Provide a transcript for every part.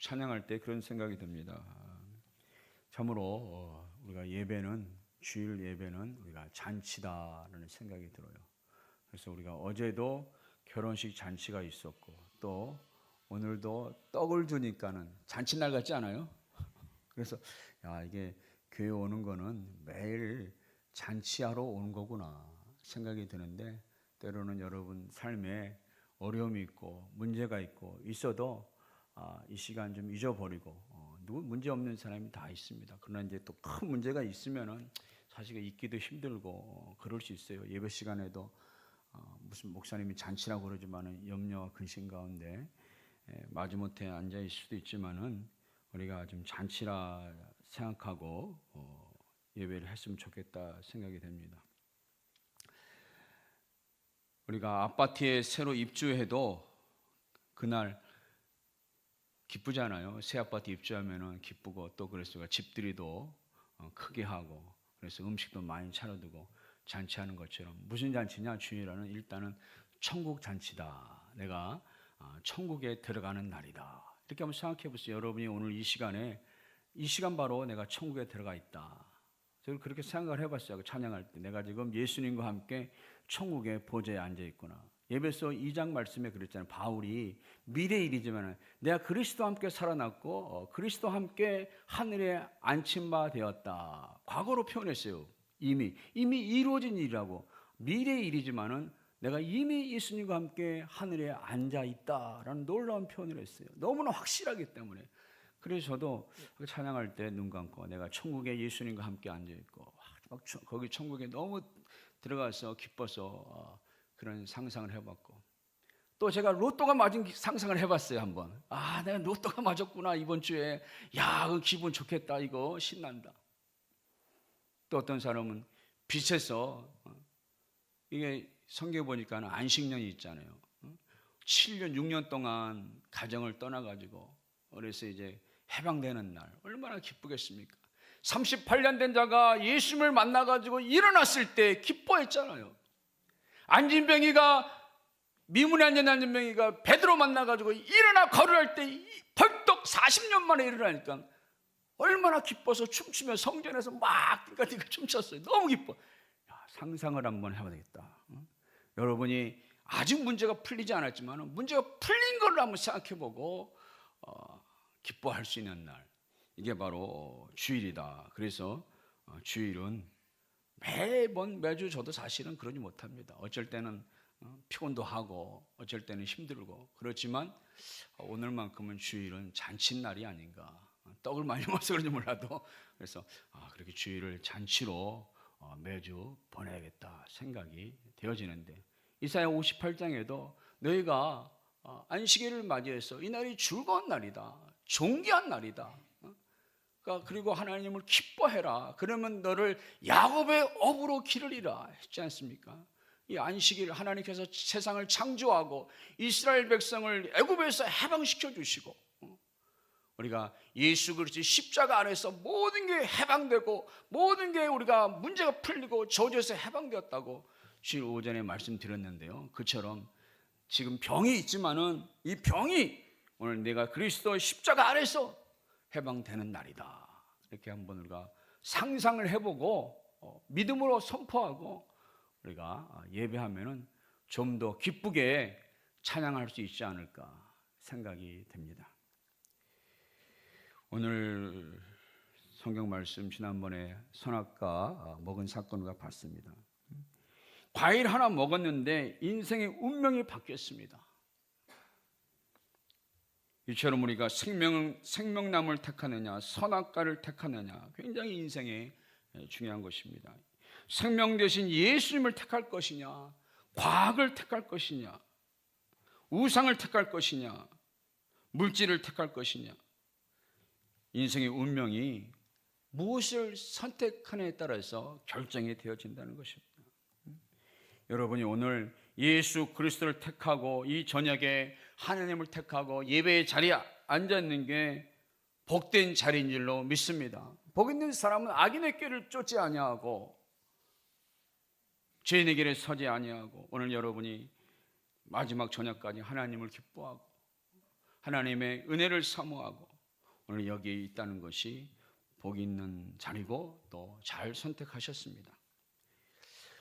찬양할 때 그런 생각이 듭니다. 참으로 어, 우리가 예배는 주일 예배는 우리가 잔치다라는 생각이 들어요. 그래서 우리가 어제도 결혼식 잔치가 있었고 또 오늘도 떡을 주니까는 잔치날 같지 않아요? 그래서 야 이게 교회 오는 거는 매일 잔치하러 오는 거구나 생각이 드는데 때로는 여러분 삶에 어려움이 있고 문제가 있고 있어도 아, 이 시간 좀 잊어버리고 어, 누구 문제 없는 사람이 다 있습니다. 그러나 이제 또 큰 문제가 있으면은 사실 있기도 힘들고 어, 그럴 수 있어요. 예배 시간에도 어, 무슨 목사님이 잔치라고 그러지만은 염려와 근심 가운데 에, 마지못해 앉아 있을 수도 있지만은 우리가 좀 잔치라 생각하고 어, 예배를 했으면 좋겠다 생각이 됩니다. 우리가 아파트에 새로 입주해도 그날 기쁘잖아요. 새 아파트 입주하면은 기쁘고 또 그래서 집들이도 어, 크게 하고 그래서 음식도 많이 차려두고 잔치하는 것처럼 무슨 잔치냐 주일에는 일단은 천국 잔치다. 내가 어, 천국에 들어가는 날이다. 이렇게 한번 생각해 보세요. 여러분이 오늘 이 시간에 이 시간 바로 내가 천국에 들어가 있다. 저는 그렇게 생각을 해봤어요. 그 찬양할 때 내가 지금 예수님과 함께 천국의 보좌에 앉아 있구나. 예배서 2장 말씀에 그랬잖아요. 바울이 미래 일이지만 내가 그리스도와 함께 살아났고 어, 그리스도와 함께 하늘에 안친 바 되었다. 과거로 표현했어요. 이미 이미 이루어진 일이라고 미래 일이지만은 내가 이미 예수님과 함께 하늘에 앉아 있다라는 놀라운 표현을 했어요. 너무나 확실하기 때문에 그래서 저도 그 찬양할 때 눈 감고 내가 천국에 예수님과 함께 앉아 있고 막 천- 거기 천국에 너무 들어가서 기뻐서 어, 그런 상상을 해봤고. 또 제가 로또가 맞은 기- 상상을 해봤어요 한번. 아 내가 로또가 맞았구나 이번 주에. 야그 기분 좋겠다 이거. 신난다. 또 어떤 사람은 빚에서 어, 이게 성경 보니까 안식년이 있잖아요. 어? 7년 6년 동안 가정을 떠나가지고 그래서 이제 해방되는 날 얼마나 기쁘겠습니까? 38년 된 자가 예수님을 만나가지고 일어났을 때 기뻐했잖아요 안진병이가 미문에 앉은 안진병이가 베드로 만나가지고 일어나 걸어갈 때 이- 벌떡 40년 만에 일어나니까 얼마나 기뻐서 춤추며 성전에서 막 띵까띵까 춤췄어요 너무 기뻐 야, 상상을 한번 해봐야 되겠다 응? 여러분이 아직 문제가 풀리지 않았지만 문제가 풀린 걸 한번 생각해보고 어, 기뻐할 수 있는 날 이게 바로 주일이다. 그래서 어, 주일은 매번 매주 저도 사실은 그러지 못합니다. 어쩔 때는 어, 피곤도 하고 어쩔 때는 힘들고 그렇지만 어, 오늘만큼은 주일은 잔칫날이 아닌가. 어, 떡을 많이 먹어서 그런지 몰라도 그래서 아, 그렇게 주일을 잔치로 어, 매주 보내야겠다 생각이 되어지는데 이사야 58장에도 너희가 어, 안식일을 맞이해서 이 날이 즐거운 날이다. 존귀한 날이다. 어? 그러니까 그리고 하나님을 기뻐해라. 그러면 너를 야곱의 업으로 기르리라 했지 않습니까? 이 안식일 하나님께서 세상을 창조하고 이스라엘 백성을 애굽에서 해방시켜 주시고 어? 우리가 예수 그리스도 십자가 안에서 모든 게 해방되고 모든 게 우리가 문제가 풀리고 저주에서 해방되었다고 주일 오전에 말씀드렸는데요. 그처럼 지금 병이 있지만은 이 병이 오늘 내가 그리스도 십자가 안에서 해방되는 날이다. 이렇게 한번 우리가 상상을 해보고 어, 믿음으로 선포하고 우리가 아, 예배하면은 좀 더 기쁘게 찬양할 수 있지 않을까 생각이 됩니다. 오늘 성경 말씀 지난번에 선악과 아, 먹은 사건과 봤습니다. 과일 하나 먹었는데 인생의 운명이 바뀌었습니다. 이처럼 우리가 생명 생명나무를 택하느냐 선악과를 택하느냐 굉장히 인생에 중요한 것입니다. 생명 대신 예수님을 택할 것이냐 과학을 택할 것이냐 우상을 택할 것이냐 물질을 택할 것이냐 인생의 운명이 무엇을 선택하느냐에 따라서 결정이 되어진다는 것입니다. 여러분이 오늘 예수 그리스도를 택하고 이 저녁에 하나님을 택하고 예배의 자리에 앉아 있는 게 복된 자리인 줄로 믿습니다. 복 있는 사람은 악인의 길을 쫓지 아니하고 죄인의 길에 서지 아니하고 오늘 여러분이 마지막 저녁까지 하나님을 기뻐하고 하나님의 은혜를 사모하고 오늘 여기에 있다는 것이 복 있는 자리고 또 잘 선택하셨습니다.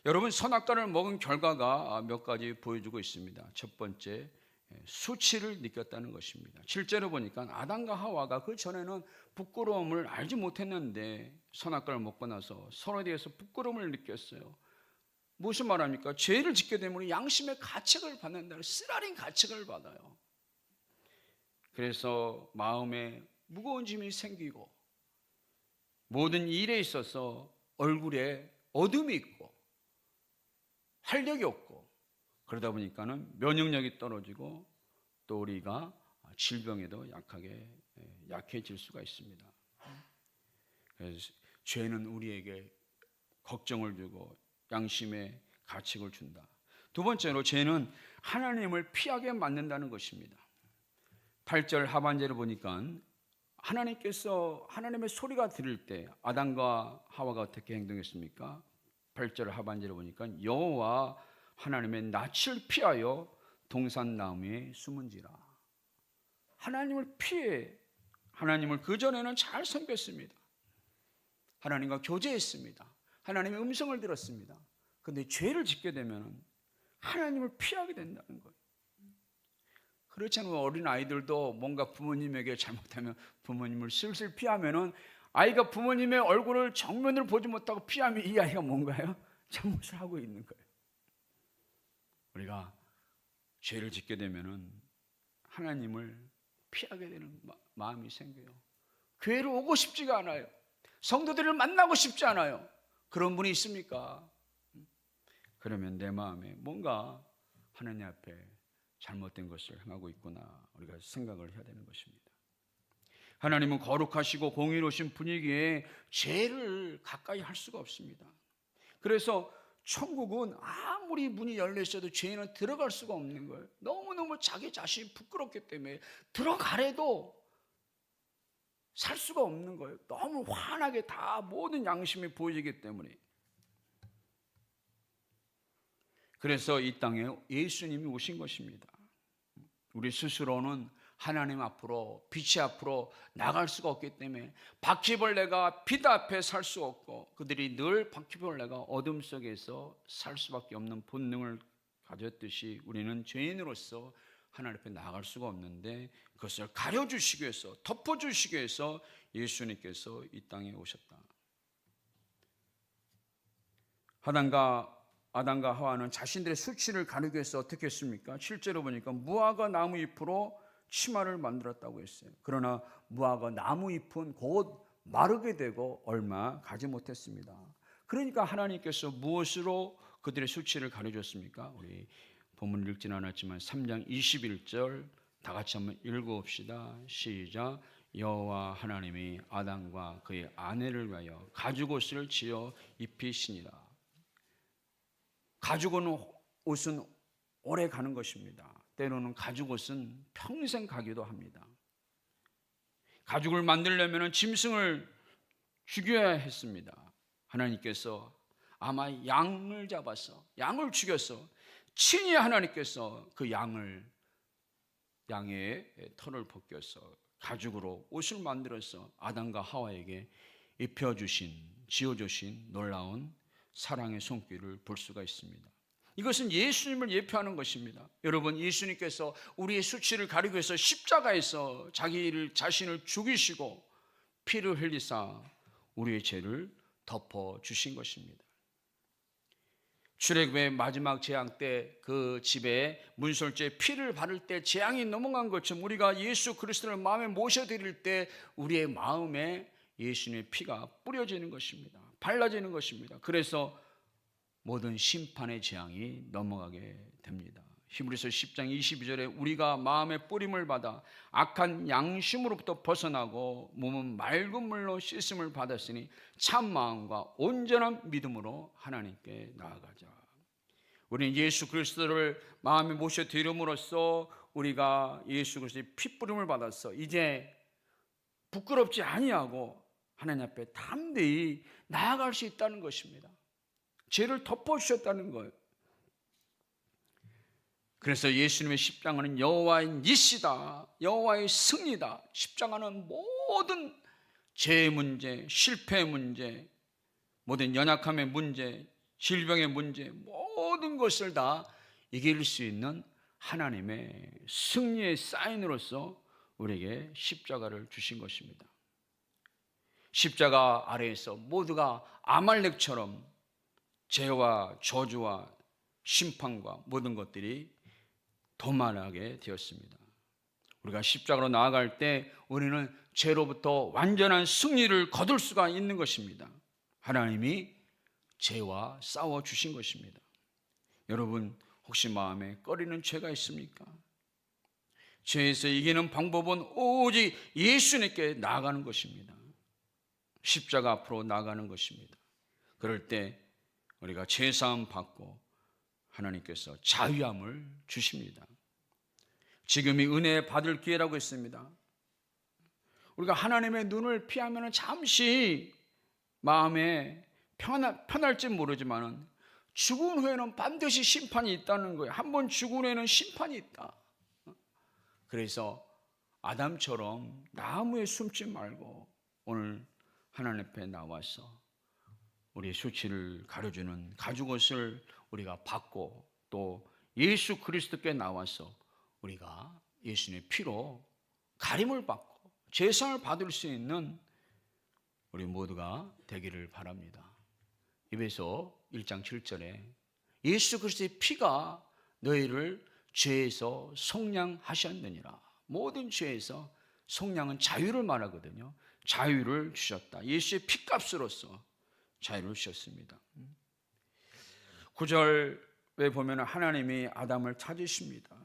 여러분 선악과를 먹은 결과가 몇 가지 보여주고 있습니다. 첫 번째 수치를 느꼈다는 것입니다. 실제로 보니까 아담과 하와가 그 전에는 부끄러움을 알지 못했는데 선악과를 먹고 나서 서로에 대해서 부끄러움을 느꼈어요. 무슨 말합니까? 죄를 짓게 되면 양심의 가책을 받는다. 쓰라린 가책을 받아요. 그래서 마음에 무거운 짐이 생기고 모든 일에 있어서 얼굴에 어둠이 있고 활력이 없고 그러다 보니까는 면역력이 떨어지고 또 우리가 질병에도 약하게 약해질 수가 있습니다. 그래서 죄는 우리에게 걱정을 주고 양심의 가책을 준다. 두 번째로 죄는 하나님을 피하게 만든다는 것입니다. 8절 하반절을 보니까 하나님께서 하나님의 소리가 들릴 때 아담과 하와가 어떻게 행동했습니까? 8절 하반절을 보니까 여호와 하나님의 낯을 피하여 동산 나무에 숨은지라. 하나님을 피해 하나님을 그 전에는 잘 섬겼습니다. 하나님과 교제했습니다. 하나님의 음성을 들었습니다. 근데 죄를 짓게 되면 하나님을 피하게 된다는 거예요. 그렇지 않으면 어린 아이들도 뭔가 부모님에게 잘못하면 부모님을 슬슬 피하면은 아이가 부모님의 얼굴을 정면으로 보지 못하고 피하면 이 아이가 뭔가요? 잘못을 하고 있는 거예요. 우리가 죄를 짓게 되면은 하나님을 피하게 되는 마음이 생겨요. 교회로 오고 싶지가 않아요. 성도들을 만나고 싶지 않아요. 그런 분이 있습니까? 그러면 내 마음에 뭔가 하나님 앞에 잘못된 것을 행하고 있구나 우리가 생각을 해야 되는 것입니다. 하나님은 거룩하시고 공의로우신 분위기에 죄를 가까이 할 수가 없습니다. 그래서 천국은 아무리 문이 열려 있어도 죄인은 들어갈 수가 없는 거예요. 너무너무 자기 자신이 부끄럽기 때문에 들어가래도 살 수가 없는 거예요. 너무 환하게 다 모든 양심이 보이기 때문에. 그래서 이 땅에 예수님이 오신 것입니다. 우리 스스로는 하나님 앞으로 빛이 앞으로 나갈 수가 없기 때문에 바퀴벌레가 빛 앞에 살 수 없고 그들이 늘 바퀴벌레가 어둠 속에서 살 수밖에 없는 본능을 가졌듯이 우리는 죄인으로서 하나님 앞에 나갈 수가 없는데 그것을 가려주시기 위해서 덮어주시기 위해서 예수님께서 이 땅에 오셨다. 하단과 아담과 하와는 자신들의 수치를 가리기 위해서 어떻게 했습니까? 실제로 보니까 무화과 나무 잎으로 치마를 만들었다고 했어요. 그러나 무화과 나무 잎은 곧 마르게 되고 얼마 가지 못했습니다. 그러니까 하나님께서 무엇으로 그들의 수치를 가려줬습니까? 우리 본문 읽진 않았지만 3장 21절 다 같이 한번 읽어봅시다. 시작. 여호와 하나님이 아담과 그의 아내를 위하여 가죽 옷을 지어 입히시니라. 가죽 옷은 오래 가는 것입니다. 때로는 가죽 옷은 평생 가기도 합니다. 가죽을 만들려면 짐승을 죽여야 했습니다. 하나님께서 아마 양을 잡아서 양을 죽여서 친히 하나님께서 그 양을 양의 털을 벗겨서 가죽으로 옷을 만들어서 아담과 하와에게 입혀주신 지어주신 놀라운 사랑의 손길을 볼 수가 있습니다. 이것은 예수님을 예표하는 것입니다. 여러분, 예수님께서 우리의 수치를 가리기 위해서 십자가에서 자기를 자신을 죽이시고 피를 흘리사 우리의 죄를 덮어 주신 것입니다. 출애굽의 마지막 재앙 때 그 집에 문설주에 피를 바를 때 재앙이 넘어간 것처럼 우리가 예수 그리스도를 마음에 모셔드릴 때 우리의 마음에 예수님의 피가 뿌려지는 것입니다. 발라지는 것입니다. 그래서 모든 심판의 재앙이 넘어가게 됩니다. 히브리서 10장 22절에 우리가 마음의 뿌림을 받아 악한 양심으로부터 벗어나고 몸은 맑은 물로 씻음을 받았으니 참 마음과 온전한 믿음으로 하나님께 나아가자. 우리는 예수 그리스도를 마음에 모셔 드림으로써 우리가 예수 그리스도의 핏부림을 받았어. 이제 부끄럽지 아니하고 하나님 앞에 담대히 나아갈 수 있다는 것입니다. 죄를 덮어주셨다는 거예요. 그래서 예수님의 십자가는 여호와의 니시다. 여호와의 승리다. 십자가는 모든 죄의 문제, 실패의 문제, 모든 연약함의 문제, 질병의 문제, 모든 것을 다 이길 수 있는 하나님의 승리의 사인으로서 우리에게 십자가를 주신 것입니다. 십자가 아래에서 모두가 아말렉처럼 죄와 저주와 심판과 모든 것들이 도만하게 되었습니다. 우리가 십자가로 나아갈 때 우리는 죄로부터 완전한 승리를 거둘 수가 있는 것입니다. 하나님이 죄와 싸워 주신 것입니다. 여러분 혹시 마음에 꺼리는 죄가 있습니까? 죄에서 이기는 방법은 오직 예수님께 나아가는 것입니다. 십자가 앞으로 나아가는 것입니다. 그럴 때 우리가 죄사함 받고 하나님께서 자유함을 주십니다. 지금이 은혜 받을 기회라고 했습니다. 우리가 하나님의 눈을 피하면 잠시 마음에 편할, 편할지 모르지만은 죽은 후에는 반드시 심판이 있다는 거예요. 한 번 죽은 후에는 심판이 있다. 그래서 아담처럼 나무에 숨지 말고 오늘 하나님 앞에 나와서 우리의 수치를 가려주는 가죽옷을 우리가 받고 또 예수 그리스도께 나와서 우리가 예수님의 피로 가림을 받고 제상을 받을 수 있는 우리 모두가 되기를 바랍니다. 입에서 1장 7절에 예수 그리스도의 피가 너희를 죄에서 속량하셨느니라. 모든 죄에서 속량은 자유를 말하거든요. 자유를 주셨다. 예수의 피값으로서 자유를 주셨습니다. 9절에 보면 하나님이 아담을 찾으십니다.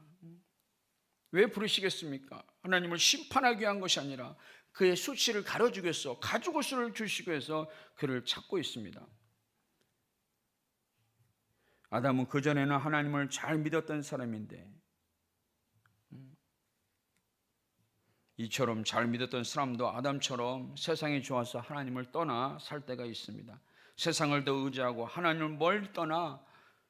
왜 부르시겠습니까? 하나님을 심판하기 위한 것이 아니라 그의 수치를 가려주기 위해서 가죽 옷을 주시기 위해서 그를 찾고 있습니다. 아담은 그전에는 하나님을 잘 믿었던 사람인데 이처럼 잘 믿었던 사람도 아담처럼 세상이 좋아서 하나님을 떠나 살 때가 있습니다. 세상을 더 의지하고 하나님을 멀리 떠나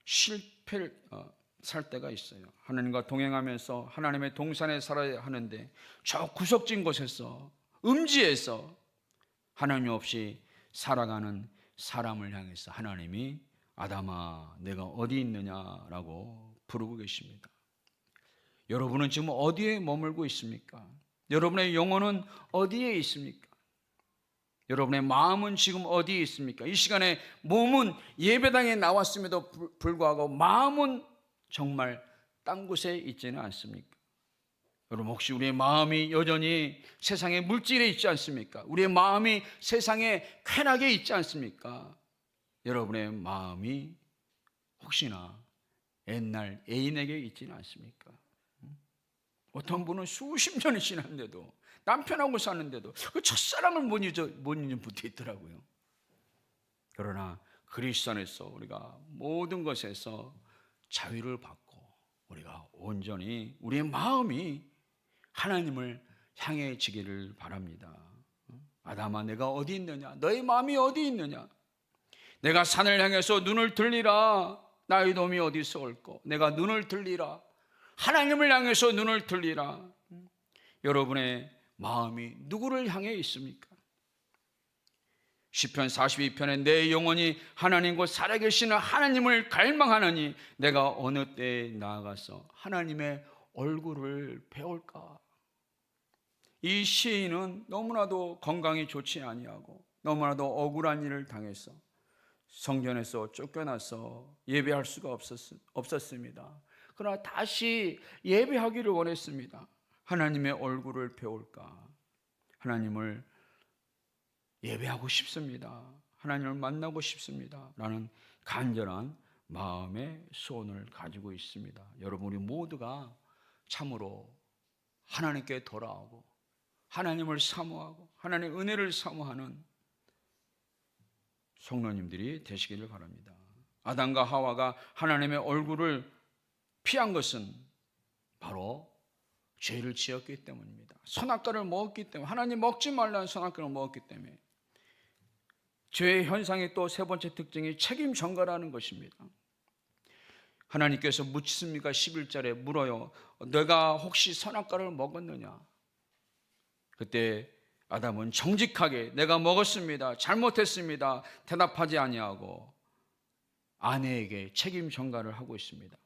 실패를 어, 살 때가 있어요. 하나님과 동행하면서 하나님의 동산에 살아야 하는데 저 구석진 곳에서 음지에서 하나님 없이 살아가는 사람을 향해서 하나님이 아담아 내가 어디 있느냐라고 부르고 계십니다. 여러분은 지금 어디에 머물고 있습니까? 여러분의 영혼은 어디에 있습니까? 여러분의 마음은 지금 어디에 있습니까? 이 시간에 몸은 예배당에 나왔음에도 불구하고 마음은 정말 딴 곳에 있지는 않습니까? 여러분 혹시 우리의 마음이 여전히 세상의 물질에 있지 않습니까? 우리의 마음이 세상의 쾌락에 있지 않습니까? 여러분의 마음이 혹시나 옛날 애인에게 있지는 않습니까? 어떤 분은 수십 년이 지났는데도 남편하고 사는데도 그 첫사랑을 못 잊어 못 잊는 분도 있더라고요. 그러나 그리스도 안에서 우리가 모든 것에서 자유를 받고 우리가 온전히 우리의 마음이 하나님을 향해 지기를 바랍니다. 아담아 내가 어디 있느냐? 너의 마음이 어디 있느냐? 내가 산을 향해서 눈을 들리라. 나의 놈이 어디서 올고 내가 눈을 들리라. 하나님을 향해서 눈을 들리라. 여러분의 마음이 누구를 향해 있습니까? 시편 42편에 내 영혼이 하나님 곧 살아계시는 하나님을 갈망하느니 내가 어느 때에 나아가서 하나님의 얼굴을 배울까? 이 시인은 너무나도 건강이 좋지 아니하고 너무나도 억울한 일을 당해서 성전에서 쫓겨나서 예배할 수가 없었, 없었습니다. 그러나 다시 예배하기를 원했습니다. 하나님의 얼굴을 배울까? 하나님을 예배하고 싶습니다. 하나님을 만나고 싶습니다. 라는 간절한 마음의 소원을 가지고 있습니다. 여러분, 우리 모두가 참으로 하나님께 돌아오고 하나님을 사모하고 하나님의 은혜를 사모하는 성도님들이 되시기를 바랍니다. 아담과 하와가 하나님의 얼굴을 피한 것은 바로 죄를 지었기 때문입니다. 선악과를 먹었기 때문에 하나님 먹지 말라는 선악과를 먹었기 때문에 죄의 현상의 또 세 번째 특징이 책임 전가라는 것입니다. 하나님께서 묻습니까? 11절에 물어요. 내가 혹시 선악과를 먹었느냐? 그때 아담은 정직하게 내가 먹었습니다. 잘못했습니다. 대답하지 아니하고 아내에게 책임 전가를 하고 있습니다.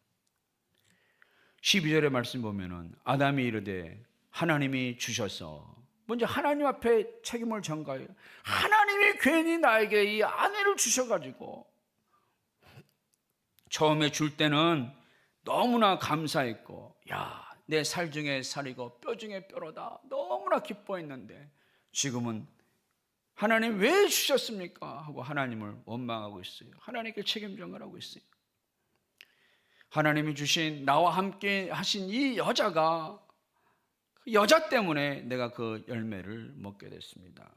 12절의 말씀 보면은 아담이 이르되 하나님이 주셔서 먼저 하나님 앞에 책임을 전가해요. 하나님이 괜히 나에게 이 아내를 주셔가지고 처음에 줄 때는 너무나 감사했고, 야, 내 살 중에 살이고 뼈 중에 뼈로다. 너무나 기뻐했는데 지금은 하나님 왜 주셨습니까? 하고 하나님을 원망하고 있어요. 하나님께 책임 전가하고 있어요. 하나님이 주신 나와 함께 하신 이 여자가 그 여자 때문에 내가 그 열매를 먹게 됐습니다.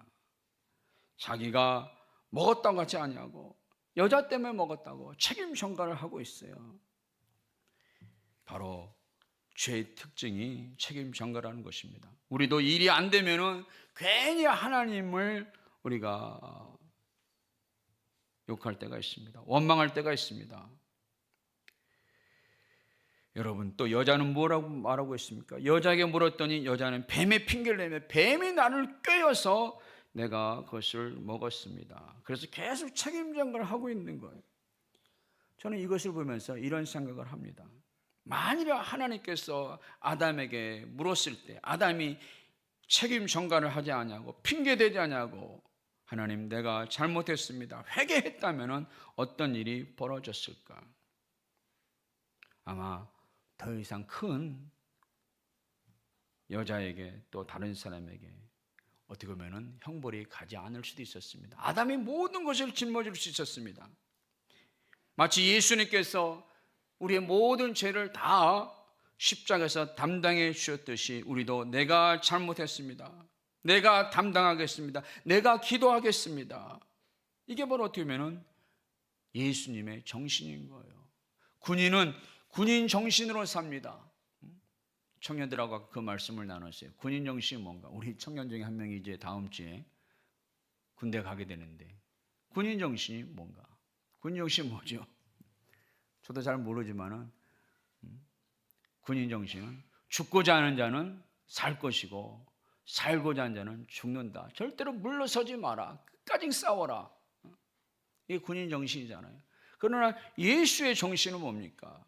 자기가 먹었다고 하지 아니하고 여자 때문에 먹었다고 책임 전가를 하고 있어요. 바로 죄의 특징이 책임 전가라는 것입니다. 우리도 일이 안 되면은 괜히 하나님을 우리가 욕할 때가 있습니다. 원망할 때가 있습니다. 여러분 또 여자는 뭐라고 말하고 있습니까? 여자에게 물었더니 여자는 뱀의 핑계를 내며 뱀이 나를 꿰어서 내가 그것을 먹었습니다. 그래서 계속 책임 전가를 하고 있는 거예요. 저는 이것을 보면서 이런 생각을 합니다. 만일 하나님께서 아담에게 물었을 때 아담이 책임 전가를 하지 않냐고 핑계 대지 않냐고 하나님 내가 잘못했습니다. 회개했다면 어떤 일이 벌어졌을까? 아마 더 이상 큰 여자에게 또 다른 사람에게 어떻게 보면은 형벌이 가지 않을 수도 있었습니다. 아담이 모든 것을 짊어질 수 있었습니다. 마치 예수님께서 우리의 모든 죄를 다 십자가에서 담당해 주셨듯이 우리도 내가 잘못했습니다. 내가 담당하겠습니다. 내가 기도하겠습니다. 이게 바로 어떻게 보면은 예수님의 정신인 거예요. 군인은 군인 정신으로 삽니다. 청년들하고 그 말씀을 나눴어요. 군인 정신이 뭔가? 우리 청년 중에 한 명이 이제 다음 주에 군대 가게 되는데 군인 정신이 뭔가? 군인 정신이 뭐죠? 저도 잘 모르지만은 음, 군인 정신은 죽고자 하는 자는 살 것이고 살고자 하는 자는 죽는다. 절대로 물러서지 마라. 끝까지 싸워라. 이게 군인 정신이잖아요. 그러나 예수의 정신은 뭡니까?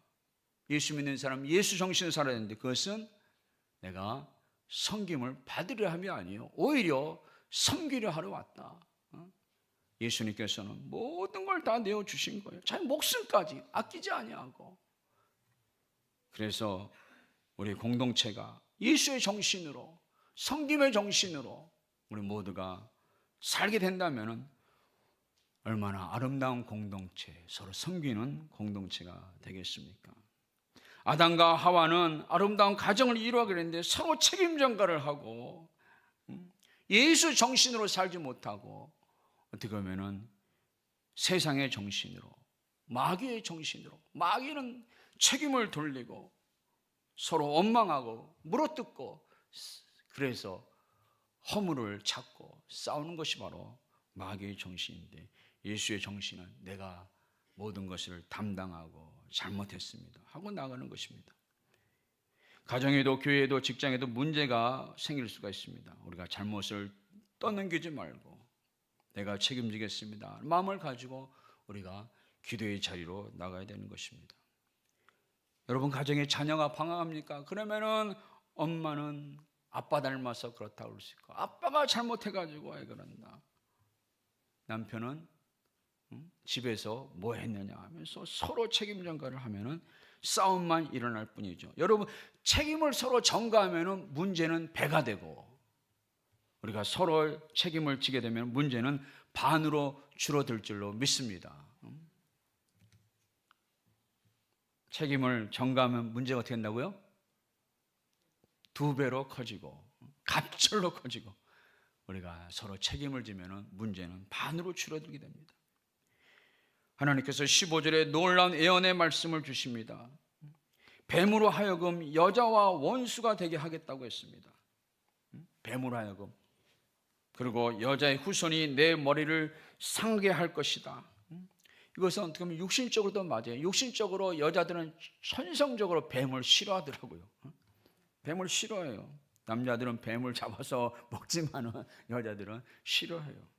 예수 믿는 사람 예수 정신을 살아야 되는데 그것은 내가 섬김을 받으려 함이 아니에요. 오히려 섬기려 하러 왔다. 어? 예수님께서는 모든 걸 다 내어 주신 거예요. 자기 목숨까지 아끼지 아니하고. 그래서 우리 공동체가 예수의 정신으로 섬김의 정신으로 우리 모두가 살게 된다면 얼마나 아름다운 공동체, 서로 섬기는 공동체가 되겠습니까? 아담과 하와는 아름다운 가정을 이루어가게 됐는데 서로 책임 전가를 하고 음, 예수 정신으로 살지 못하고 어떻게 보면은 세상의 정신으로 마귀의 정신으로 마귀는 책임을 돌리고 서로 원망하고 물어뜯고 그래서 허물을 찾고 싸우는 것이 바로 마귀의 정신인데 예수의 정신은 내가 모든 것을 담당하고 잘못했습니다. 하고 나가는 것입니다. 가정에도 교회에도 직장에도 문제가 생길 수가 있습니다. 우리가 잘못을 떠넘기지 말고 내가 책임지겠습니다. 마음을 가지고 우리가 기도의 자리로 나가야 되는 것입니다. 여러분 가정에 자녀가 방황합니까? 그러면은 엄마는 아빠 닮아서 그렇다고 그럴 수 있고 아빠가 잘못해가지고 왜 그런다. 남편은 집에서 뭐 했느냐 하면서 서로 책임 전가를 하면은 싸움만 일어날 뿐이죠. 여러분 책임을 서로 전가하면은 문제는 배가 되고 우리가 서로 책임을 지게 되면 문제는 반으로 줄어들 줄로 믿습니다. 책임을 전가하면 문제가 어떻게 된다고요? 두 배로 커지고 갑절로 커지고 우리가 서로 책임을 지면은 문제는 반으로 줄어들게 됩니다. 하나님께서 15절에 놀라운 예언의 말씀을 주십니다. 뱀으로 하여금 여자와 원수가 되게 하겠다고 했습니다. 뱀으로 하여금. 그리고 여자의 후손이 내 머리를 상게 할 것이다. 이것은 어떻게 보면 육신적으로도 맞아요. 육신적으로 여자들은 천성적으로 뱀을 싫어하더라고요. 뱀을 싫어해요. 남자들은 뱀을 잡아서 먹지만은 여자들은 싫어해요.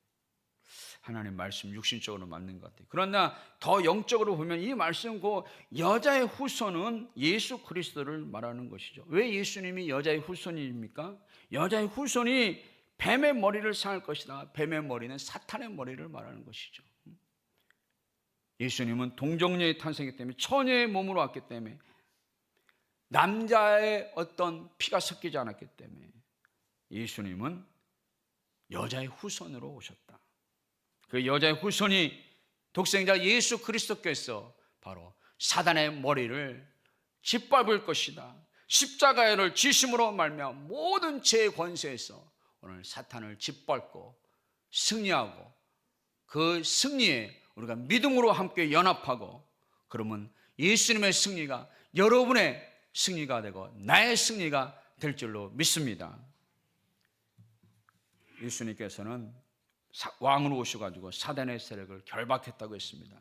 하나님 말씀 육신적으로 맞는 것 같아요. 그러나 더 영적으로 보면 이 말씀 그 여자의 후손은 예수 그리스도를 말하는 것이죠. 왜 예수님이 여자의 후손입니까? 여자의 후손이 뱀의 머리를 상할 것이다. 뱀의 머리는 사탄의 머리를 말하는 것이죠. 예수님은 동정녀의 탄생이기 때문에 처녀의 몸으로 왔기 때문에 남자의 어떤 피가 섞이지 않았기 때문에 예수님은 여자의 후손으로 오셨다. 그 여자의 후손이 독생자 예수 그리스도께서 바로 사단의 머리를 짓밟을 것이다. 십자가를 지심으로 말며 모든 죄의 권세에서 오늘 사탄을 짓밟고 승리하고 그 승리에 우리가 믿음으로 함께 연합하고 그러면 예수님의 승리가 여러분의 승리가 되고 나의 승리가 될 줄로 믿습니다. 예수님께서는 사- 왕으로 오셔가지고 사단의 세력을 결박했다고 했습니다.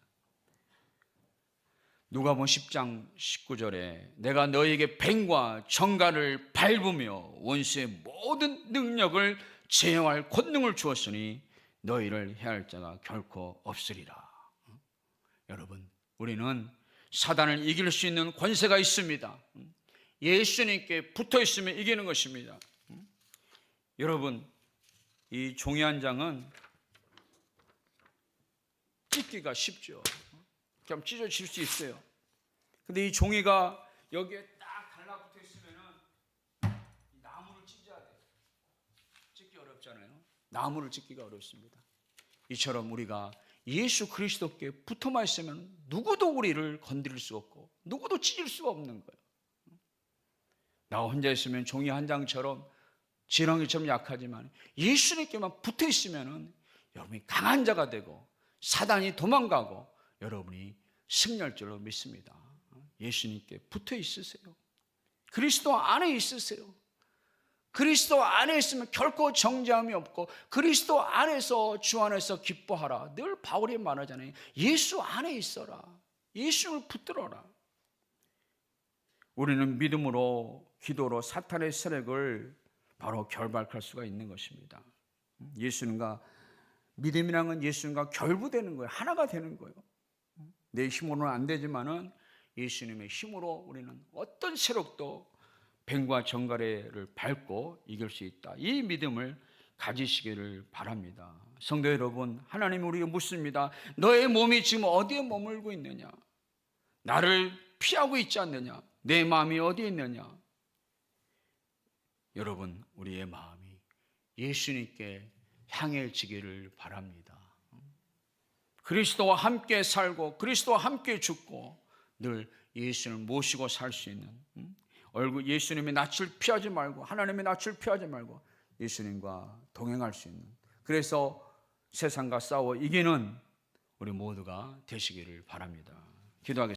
누가복음 10장 19절에 내가 너에게 뱀과 정갈을 밟으며 원수의 모든 능력을 제어할 권능을 주었으니 너희를 해할 자가 결코 없으리라. 여러분, 우리는 사단을 이길 수 있는 권세가 있습니다. 예수님께 붙어 있으면 이기는 것입니다. 여러분, 이 종이 한 장은 찢기가 쉽죠. 그냥 찢어질 수 있어요. 근데 이 종이가 여기에 딱 달라붙어 있으면은 이 나무를 찢어야 돼. 찢기 어렵잖아요. 나무를 찢기가 어렵습니다. 이처럼 우리가 예수 그리스도께 붙어만 있으면 누구도 우리를 건드릴 수 없고 누구도 찢을 수가 없는 거예요. 나 혼자 있으면 종이 한 장처럼 지렁이처럼 약하지만 예수님께만 붙어 있으면은 여러분이 강한 자가 되고 사단이 도망가고 여러분이 승리할 줄로 믿습니다. 예수님께 붙어 있으세요. 그리스도 안에 있으세요. 그리스도 안에 있으면 결코 정죄함이 없고 그리스도 안에서 주 안에서 기뻐하라. 늘 바울이 말하잖아요. 예수 안에 있어라. 예수를 붙들어라. 우리는 믿음으로 기도로 사탄의 세력을 바로 결박할 수가 있는 것입니다. 예수님과 믿음이란 건 예수님과 결부되는 거예요. 하나가 되는 거예요. 내 힘으로는 안 되지만은 예수님의 힘으로 우리는 어떤 세력도 뱀과 정갈의를 밟고 이길 수 있다. 이 믿음을 가지시기를 바랍니다. 성도 여러분, 하나님이 우리에게 묻습니다. 너의 몸이 지금 어디에 머물고 있느냐? 나를 피하고 있지 않느냐? 내 마음이 어디에 있느냐? 여러분, 우리의 마음이 예수님께 향해지기를 바랍니다. 그리스도와 함께 살고 그리스도와 함께 죽고 늘 예수를 모시고 살 수 있는 음? 얼굴 예수님의 낯을 피하지 말고 하나님의 낯을 피하지 말고 예수님과 동행할 수 있는 그래서 세상과 싸워 이기는 우리 모두가 되시기를 바랍니다. 기도하겠습니다.